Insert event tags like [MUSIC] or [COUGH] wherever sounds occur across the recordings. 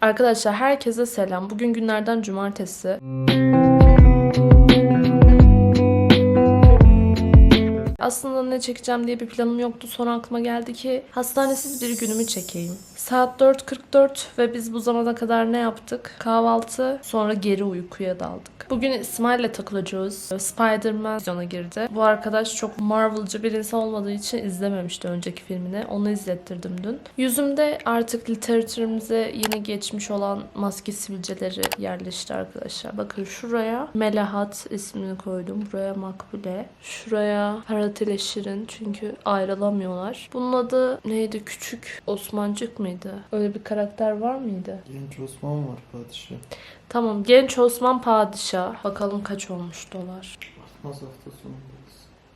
Arkadaşlar herkese selam. Bugün günlerden cumartesi. Aslında ne çekeceğim diye bir planım yoktu. Sonra aklıma geldi ki hastanesiz bir günümü çekeyim. Saat 4.44 ve biz bu zamana kadar ne yaptık? Kahvaltı, sonra geri uykuya daldık. Bugün İsmail'le takılacağız. Spider-Man vizyona girdi. Bu arkadaş çok Marvel'cı bir insan olmadığı için izlememişti önceki filmini. Onu izlettirdim dün. Yüzümde artık literatürümüze yeni geçmiş olan maske sivilceleri yerleşti arkadaşlar. Bakın şuraya Melahat ismini koydum. Buraya Makbule. Şuraya Ferhat ile Şirin çünkü ayrılamıyorlar. Bunun adı neydi? Küçük Osmancık mıydı? Öyle bir karakter var mıydı? Genç Osman var padişah. Tamam. Genç Osman Padişah. Bakalım kaç olmuş dolar. Artmaz hafta sonundayız.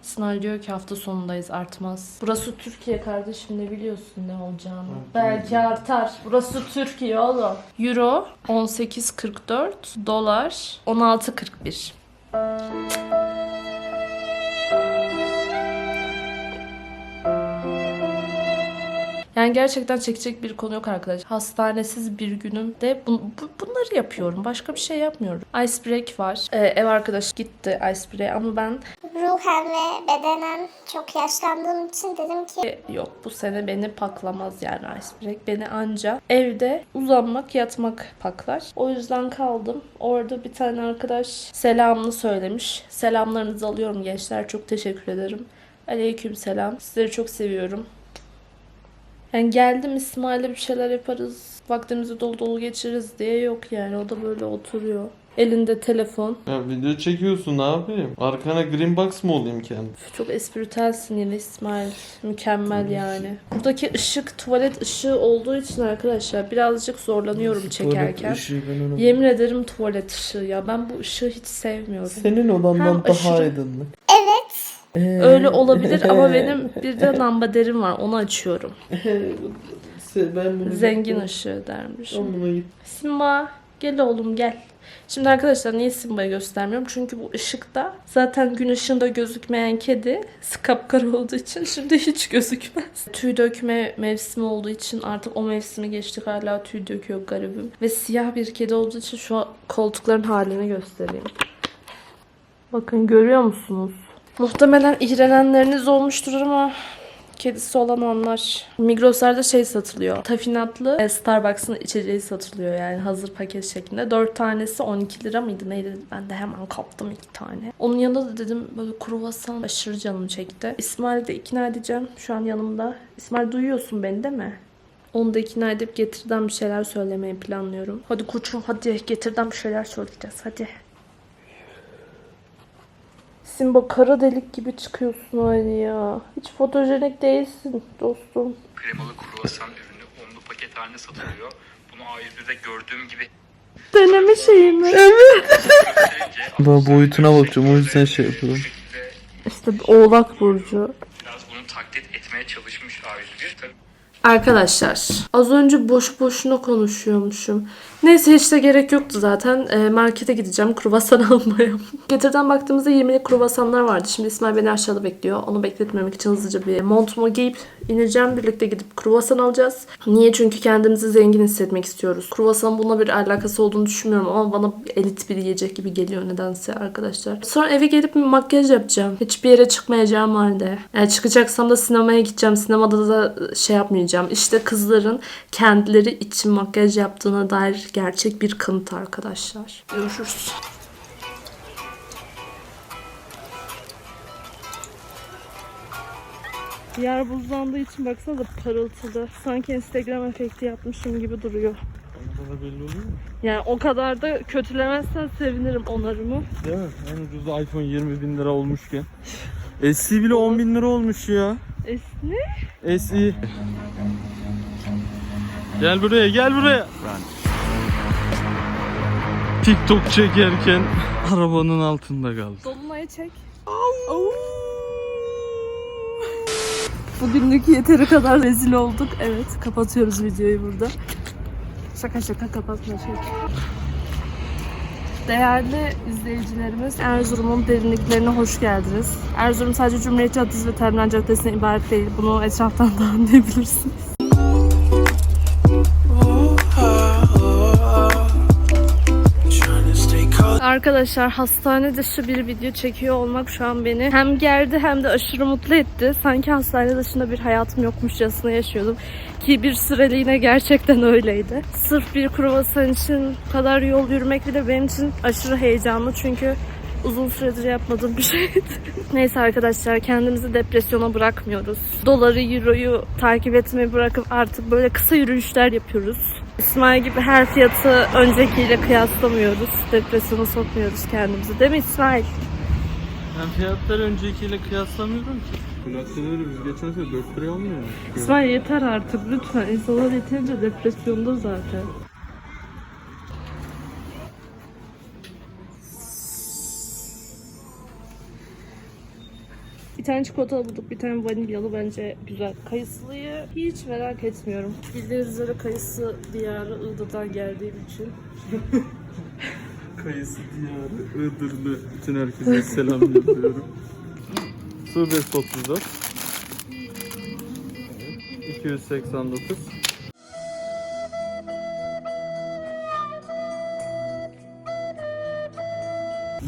Sınav diyor ki hafta sonundayız artmaz. Burası Türkiye kardeşim ne biliyorsun ne olacağını. Evet, Belki artar. Burası Türkiye oğlum. Euro 18.44, dolar 16.41. Yani gerçekten çekecek bir konu yok arkadaşlar. Hastanesiz bir günümde bu, bu- bunları yapıyorum. Başka bir şey yapmıyorum. Ice break var. Ee, ev arkadaş gitti ice break ama ben Ruhen ve bedenen çok yaşlandığım için dedim ki Yok bu sene beni paklamaz yani Ice Break. Beni anca evde uzanmak yatmak paklar. O yüzden kaldım. Orada bir tane arkadaş selamını söylemiş. Selamlarınızı alıyorum gençler. Çok teşekkür ederim. Aleyküm selam. Sizleri çok seviyorum. Yani geldim İsmail'le bir şeyler yaparız. Vaktimizi dolu dolu geçiririz diye yok yani. O da böyle oturuyor. Elinde telefon. Ya video çekiyorsun ne yapayım? Arkana green box mı olayım kendim? Çok espritüelsin yine İsmail. Mükemmel yani. Buradaki ışık tuvalet ışığı olduğu için arkadaşlar birazcık zorlanıyorum çekerken. Yemin ederim tuvalet ışığı ya. Ben bu ışığı hiç sevmiyorum. Senin odandan Hem daha aşırı- aydınlık. Ee, Öyle olabilir ama [LAUGHS] benim bir de lambaderim var. Onu açıyorum. [LAUGHS] Ben bunu Zengin ışığı dermiş. Ben buna git. Simba gel oğlum gel. Şimdi arkadaşlar niye Simba'yı göstermiyorum? Çünkü bu ışıkta zaten gün ışığında gözükmeyen kedi kapkara olduğu için şimdi hiç gözükmez. Tüy dökme mevsimi olduğu için artık o mevsimi geçtik hala tüy döküyor garibim. Ve siyah bir kedi olduğu için şu koltukların halini göstereyim. Bakın görüyor musunuz? Muhtemelen iğrenenleriniz olmuştur ama kedisi olan anlar. Migros'larda şey satılıyor. Tafinatlı e, Starbucks'ın içeceği satılıyor yani hazır paket şeklinde. 4 tanesi 12 lira mıydı neydi? Ben de hemen kaptım 2 tane. Onun yanında da dedim böyle kruvasan aşırı canım çekti. İsmail'i de ikna edeceğim. Şu an yanımda. İsmail duyuyorsun beni değil mi? Onu da ikna edip getirden bir şeyler söylemeyi planlıyorum. Hadi koçum hadi getirden bir şeyler söyleyeceğiz hadi. Simba kara delik gibi çıkıyorsun hali ya. Hiç fotojenik değilsin dostum. kremalı kruvasan ürünü onlu paket halinde satılıyor. Bunu A101'de gördüğüm gibi Deneme şeyi mi? gösterince Ben boyutuna bakacağım o yüzden şey yapıyorum. İşte oğlak burcu. biraz bunu taklit etmeye çalışmış A101. Tabii Arkadaşlar az önce boş boşuna konuşuyormuşum. Neyse hiç de gerek yoktu zaten. Ee, markete gideceğim kruvasan [LAUGHS] almaya. Getirden baktığımızda 20'lik kruvasanlar vardı. Şimdi İsmail beni aşağıda bekliyor. Onu bekletmemek için hızlıca bir montumu giyip ineceğim. Birlikte gidip kruvasan alacağız. Niye? Çünkü kendimizi zengin hissetmek istiyoruz. Kruvasan bununla bir alakası olduğunu düşünmüyorum ama bana elit bir yiyecek gibi geliyor nedense arkadaşlar. Sonra eve gelip makyaj yapacağım. Hiçbir yere çıkmayacağım halde. Yani çıkacaksam da sinemaya gideceğim. Sinemada da şey yapmayacağım. İşte kızların kendileri için makyaj yaptığına dair gerçek bir kanıt arkadaşlar. Görüşürüz. Yer buzlandığı için baksana da parıltılı. Sanki Instagram efekti yapmışım gibi duruyor. Bana belli oluyor mu? Yani o kadar da kötülemezsen sevinirim onarımı. Değil mi? En ucuz da iPhone 20 bin lira olmuşken. SE bile 10 bin lira olmuş ya. Esni? SE. Gel buraya gel buraya. TikTok çekerken arabanın altında kaldı. Dolunay'ı çek. Bugünlük yeteri kadar rezil olduk. Evet kapatıyoruz videoyu burada. Şaka şaka kapatma çek. Değerli izleyicilerimiz Erzurum'un derinliklerine hoş geldiniz. Erzurum sadece Cumhuriyet Caddesi ve Terminal Caddesi'ne ibaret değil. Bunu etraftan da anlayabilirsiniz. Arkadaşlar hastane dışı bir video çekiyor olmak şu an beni hem gerdi hem de aşırı mutlu etti. Sanki hastane dışında bir hayatım yokmuşçasına yaşıyordum. Ki bir süreliğine gerçekten öyleydi. Sırf bir kruvasan için kadar yol yürümek bile benim için aşırı heyecanlı. Çünkü uzun süredir yapmadığım bir şeydi. [LAUGHS] Neyse arkadaşlar kendimizi depresyona bırakmıyoruz. Doları, euroyu takip etmeyi bırakıp artık böyle kısa yürüyüşler yapıyoruz. İsmail gibi her fiyatı öncekiyle kıyaslamıyoruz. Depresyona sokmuyoruz kendimizi. Değil mi İsmail? Ben fiyatları öncekiyle kıyaslamıyorum ki. Plakçeleri biz geçen sene 4 liraya almıyor? İsmail yeter artık lütfen. İnsanlar yeterince depresyonda zaten. Bir tane çikolatalı bulduk, bir tane vanilyalı bence güzel. Kayısılıyı hiç merak etmiyorum. Bildiğiniz üzere kayısı diyarı Iğdır'dan geldiğim için. [LAUGHS] Kayısı diyarı Iğdırlı. Bütün herkese selam yapıyorum. Su 534. 289.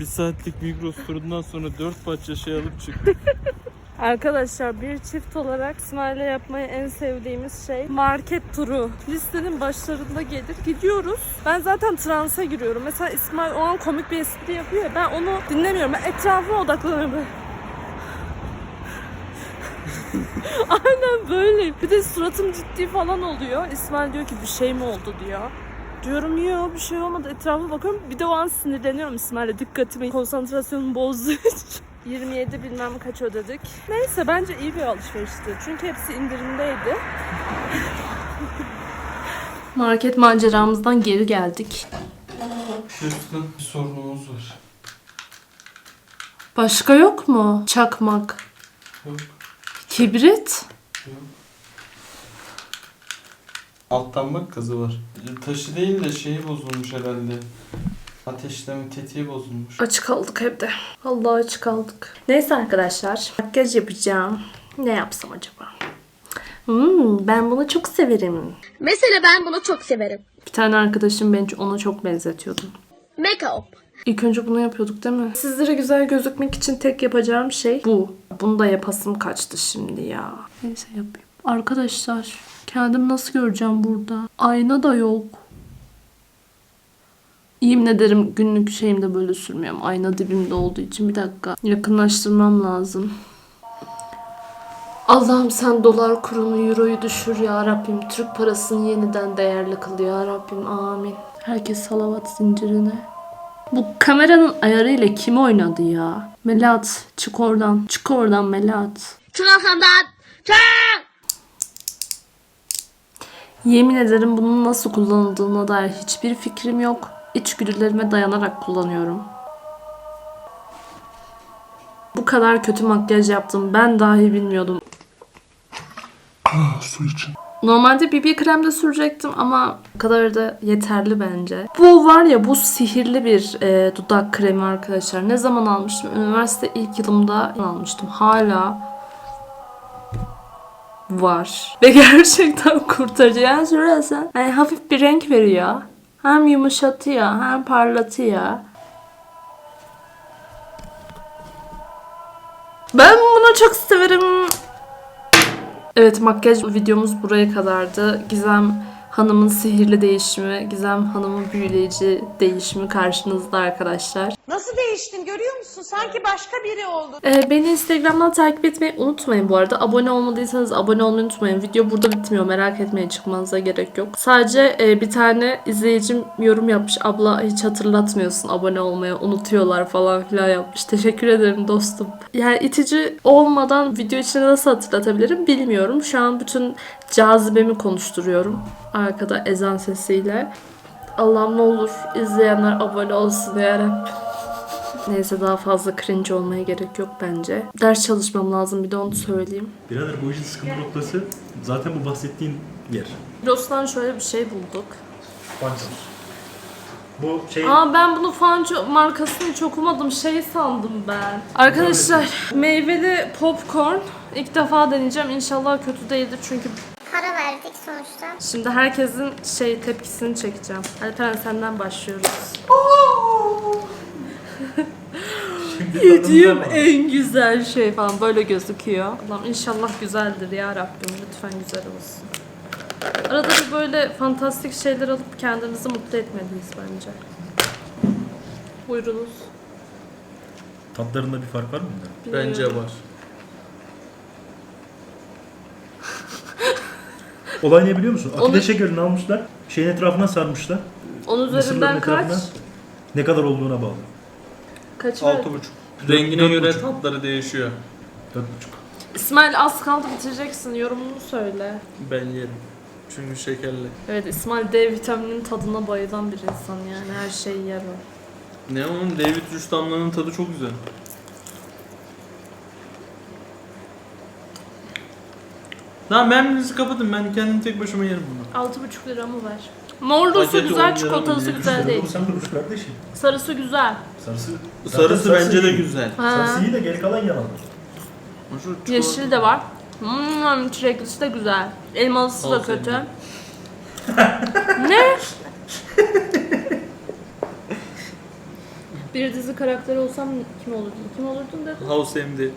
Bir saatlik Migros turundan sonra 4 parça şey alıp çıktık. [LAUGHS] Arkadaşlar bir çift olarak İsmail'le yapmayı en sevdiğimiz şey market turu. Listenin başlarında gelir gidiyoruz. Ben zaten transa giriyorum. Mesela İsmail o an komik bir espri yapıyor ya ben onu dinlemiyorum. Ben etrafıma odaklanıyorum. [LAUGHS] Aynen böyle. Bir de suratım ciddi falan oluyor. İsmail diyor ki bir şey mi oldu diyor. Diyorum yok bir şey olmadı. Etrafa bakıyorum. Bir de o an sinirleniyorum İsmail'e. Dikkatimi, konsantrasyonumu bozduğu [LAUGHS] için. 27 bilmem kaç ödedik. Neyse bence iyi bir alışverişti. Çünkü hepsi indirimdeydi. [LAUGHS] Market maceramızdan geri geldik. Şuradan bir sorunumuz var. Başka yok mu? Çakmak. Yok. Kibrit. Alttan bak kazı var. Taşı değil de şeyi bozulmuş herhalde. Ateşleme tetiği bozulmuş. Aç kaldık evde. Allah aç kaldık. Neyse arkadaşlar. Makyaj yapacağım. Ne yapsam acaba? Hmm, ben bunu çok severim. Mesela ben bunu çok severim. Bir tane arkadaşım beni ona çok benzetiyordu. Make-up. İlk önce bunu yapıyorduk değil mi? Sizlere güzel gözükmek için tek yapacağım şey bu. Bunu da yapasım kaçtı şimdi ya. Neyse yapayım. Arkadaşlar kendimi nasıl göreceğim burada? Ayna da yok. Yemin ederim günlük şeyimde böyle sürmüyorum. Ayna dibimde olduğu için bir dakika yakınlaştırmam lazım. Allah'ım sen dolar kurunu, euroyu düşür ya Rabbim. Türk parasını yeniden değerli kıl ya Rabbim. Amin. Herkes salavat zincirine. Bu kameranın ayarıyla kim oynadı ya? Melat çık oradan. Çık oradan Melat. Çık arkamdan. Çık. Yemin ederim bunun nasıl kullanıldığına dair hiçbir fikrim yok. İçgüdülerime dayanarak kullanıyorum. Bu kadar kötü makyaj yaptım ben dahi bilmiyordum. Normalde BB krem de sürecektim ama bu kadar da yeterli bence. Bu var ya bu sihirli bir e, dudak kremi arkadaşlar. Ne zaman almıştım? Üniversite ilk yılımda almıştım. Hala var. [LAUGHS] Ve gerçekten kurtarıcı. Yani şurası hani hafif bir renk veriyor. Hem yumuşatıyor hem parlatıyor. Ben bunu çok severim. Evet makyaj videomuz buraya kadardı. Gizem Hanım'ın sihirli değişimi, Gizem Hanım'ın büyüleyici değişimi karşınızda arkadaşlar. Nasıl değiştin görüyor musun? Sanki başka biri oldun. Ee, beni Instagram'dan takip etmeyi unutmayın bu arada. Abone olmadıysanız abone olmayı unutmayın. Video burada bitmiyor. Merak etmeyin çıkmanıza gerek yok. Sadece e, bir tane izleyicim yorum yapmış. Abla hiç hatırlatmıyorsun abone olmayı. Unutuyorlar falan filan yapmış. Teşekkür ederim dostum. Yani itici olmadan video içinde nasıl hatırlatabilirim bilmiyorum. Şu an bütün cazibemi konuşturuyorum. Arkada ezan sesiyle. Allah'ım ne olur izleyenler abone olsun yarabbim. Neyse daha fazla cringe olmaya gerek yok bence. Ders çalışmam lazım bir de onu söyleyeyim. Birader bu işin sıkıntı noktası zaten bu bahsettiğin yer. Los'tan şöyle bir şey bulduk. Pancar. Bu şey Aa ben bunu Fanco markasını hiç okumadım. Şey sandım ben. Arkadaşlar meyveli popcorn. İlk defa deneyeceğim. İnşallah kötü değildir çünkü Para verdik sonuçta. şimdi herkesin şey tepkisini çekeceğim. Alperen senden başlıyoruz. Yediğim en güzel şey falan böyle gözüküyor. Allah'ım inşallah güzeldir ya Rabbim. Lütfen güzel olsun. Arada bir böyle fantastik şeyler alıp kendimizi mutlu etmeliyiz bence. Buyurunuz. Tatlarında bir fark var mı? Bence Bilmiyorum. var. [LAUGHS] Olay ne biliyor musun? Akide Onu- şekerini almışlar. Şeyin etrafına sarmışlar. Onun Mısırların üzerinden kaç? etrafına ne kadar olduğuna bağlı. Kaç ver? 6,5. Rengine Dört göre buçuk. tatları değişiyor. 4,5. İsmail az kaldı bitireceksin. Yorumunu söyle. Ben yerim. Çünkü şekerli. Evet İsmail D vitamininin tadına bayılan bir insan yani. Her şeyi yer o. Ne onun David Rüstamlı'nın tadı çok güzel. Tamam ben birinizi kapatın. Ben kendim tek başıma yerim bunu. 6,5 lira mı ver? Morlusu on güzel, lira çikolatası mı? güzel değil. Sen duruş kardeşim. Sarısı güzel. Sarısı. Sarısı Zaten bence de iyi. güzel. Ha. Sarısı iyi de geri kalan yalan. Şu çikolata- Yeşil de var. Hmm, çileklisi de güzel. Elmalısı da Al kötü. senin. [LAUGHS] ne? [LAUGHS] bir dizi karakteri olsam kim olurdun? Kim olurdun dedin? House MD. [LAUGHS]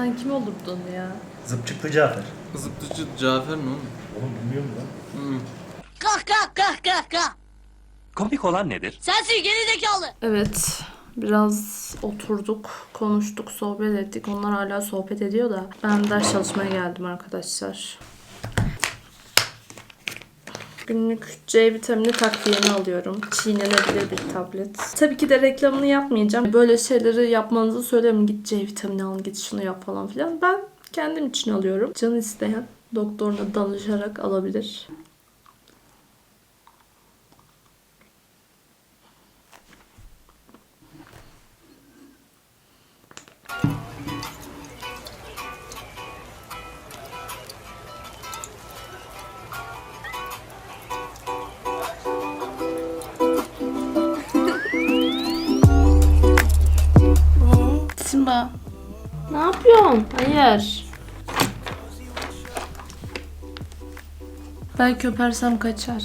Sen kim olurdun ya? Zıpçıklı Cafer. Zıptıcı Cafer ne oğlum? Oğlum bilmiyorum lan. Hmm. Kah kah kah kah kah. Komik olan nedir? Sensin geri zekalı. Evet. Biraz oturduk, konuştuk, sohbet ettik. Onlar hala sohbet ediyor da ben ders çalışmaya geldim arkadaşlar. Günlük C vitamini takviyeni alıyorum. Çiğnenebilir bir tablet. Tabii ki de reklamını yapmayacağım. Böyle şeyleri yapmanızı söylemiyorum. Git C vitamini al, git şunu yap falan filan. Ben kendim için alıyorum. Canı isteyen doktoruna danışarak alabilir. Simba. Ne yapıyorsun? Hayır. Belki öpersem kaçar.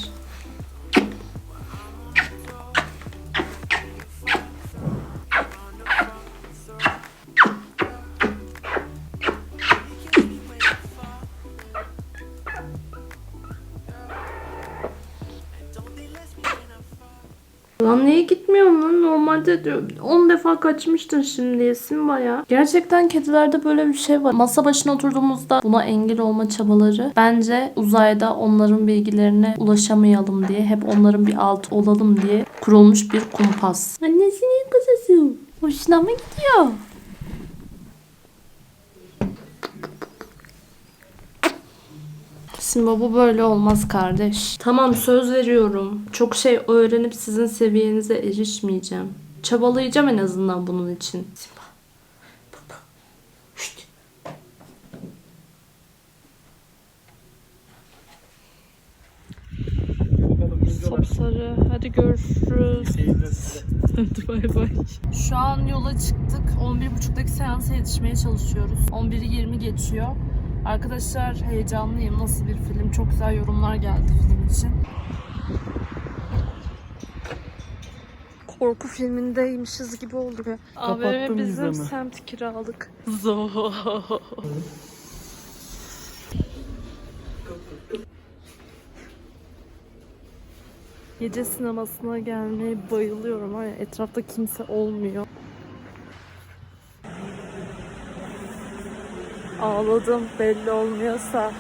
Lan niye gitmiyorsun lan? Normalde diyor 10 defa kaçmıştın şimdi Simba ya. Gerçekten kedilerde böyle bir şey var. Masa başına oturduğumuzda buna engel olma çabaları bence uzayda onların bilgilerine ulaşamayalım diye hep onların bir alt olalım diye kurulmuş bir kumpas. Annesinin kızısı. Hoşuna mı gidiyor? Simba bu böyle olmaz kardeş. Tamam söz veriyorum. Çok şey öğrenip sizin seviyenize erişmeyeceğim. Çabalayacağım en azından bunun için. Simba. Baba. Şşt. Sapsarı. Hadi görüşürüz. Hadi bay bay. Şu an yola çıktık. 11.30'daki seansa yetişmeye çalışıyoruz. 11'i 20 geçiyor. Arkadaşlar heyecanlıyım. Nasıl bir film? Çok güzel yorumlar geldi film için. Korku filmindeymişiz gibi oldu be. AVM bizim izleme. semt kiralık. Zo. Gece sinemasına gelmeye bayılıyorum. Etrafta kimse olmuyor. Ağladım belli olmuyorsa.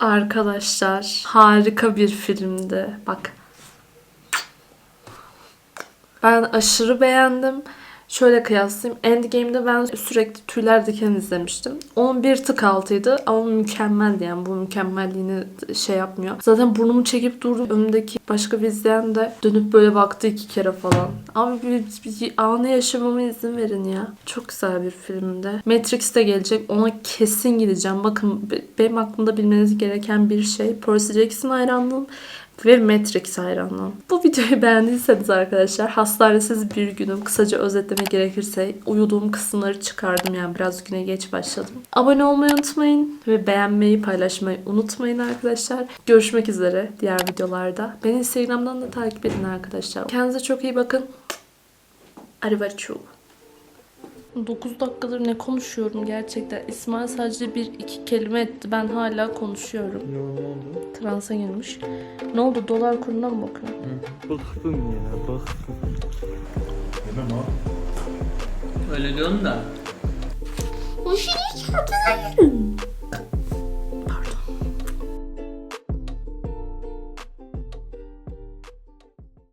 Arkadaşlar harika bir filmdi. Bak. Ben aşırı beğendim. Şöyle kıyaslayayım. Endgame'de ben sürekli tüyler diken izlemiştim. Onun bir tık altıydı ama mükemmeldi yani. Bu mükemmelliğini şey yapmıyor. Zaten burnumu çekip durdum. Önümdeki başka bir izleyen de dönüp böyle baktı iki kere falan. Abi bir, bir anı yaşamama izin verin ya. Çok güzel bir filmdi. Matrix de gelecek. Ona kesin gideceğim. Bakın be- benim aklımda bilmeniz gereken bir şey. Percy Jackson hayranlığım Ve Matrix hayranlığım. Bu videoyu [LAUGHS] beğendiyseniz arkadaşlar hastanesiz bir günüm kısaca özetleme gerekirse uyuduğum kısımları çıkardım yani biraz güne geç başladım. Abone olmayı unutmayın ve beğenmeyi paylaşmayı unutmayın arkadaşlar. Görüşmek üzere diğer videolarda. Beni Instagram'dan da takip edin arkadaşlar. Kendinize çok iyi bakın. Arrivederci. 9 dakikadır ne konuşuyorum gerçekten. İsmail sadece bir iki kelime etti. Ben hala konuşuyorum. Ne oldu? Transa girmiş. Ne oldu? Dolar kuruna mı bakıyorsun? Bıktım ya bıktım. Demem abi. Öyle diyorsun da. Bu şey çok güzel.